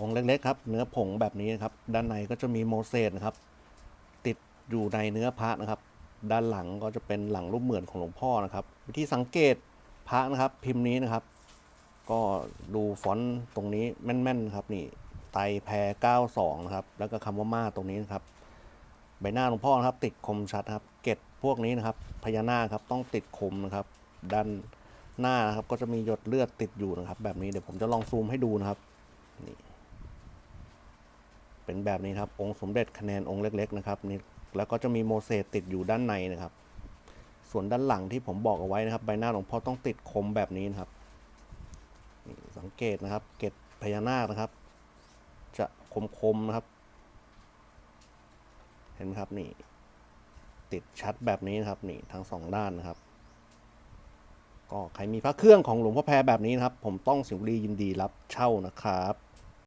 องค์เล็กๆครับเนื้อผงแบบนี้นะครับ ด้านในก็จะมีโมเสสนะครับ ติดอยู่ในเนื้อพระนะครับ ด้านหลังก็จะเป็นหลังรูปเหมือนของหลวงพ่อนะครับ วิธีสังเกตพระนะครับ พิมพ์นี้นะครับ ก็ดูฟอนต์ตรงนี้แม่นๆครับนี่ไตแพร92นะครับ แล้วก็คำว่ามาตรงนี้นะครับ ใบหน้าหลวงพ่อนะครับ ติดคมชัดครับ เกตพวกนี้นะครับพญานาคครับต้องติดคมนะครับ ด้านหน้านะครับก็จะมีหยดเลือดติดอยู่นะครับ แบบนี้เดี๋ยวผมจะลองซูมให้ดูนะครับนี่ เป็นแบบนี้ครับองค์สมเด็จคะแนนองค์เล็ก ๆ นะครับนี่แล้วก็จะมีโมเสสติดอยู่ด้านในนะครับ ส่วนด้านหลังที่ผมบอกเอาไว้นะครับ ใบหน้าหลวงพ่อต้องติดคมแบบนี้นะครับนี่สังเกตนะครับ เกตพญานาคนะครับ จะคมๆนะครับ เห็นไหมครับนี่ติดชัดแบบนี้นะครับนี่ทั้งสองด้านนะครับ ก็ใครมีพระเครื่องของหลวงพ่อแพรแบบนี้นะครับ ผมต้องสิงห์บุรียินดีรับเช่านะครับ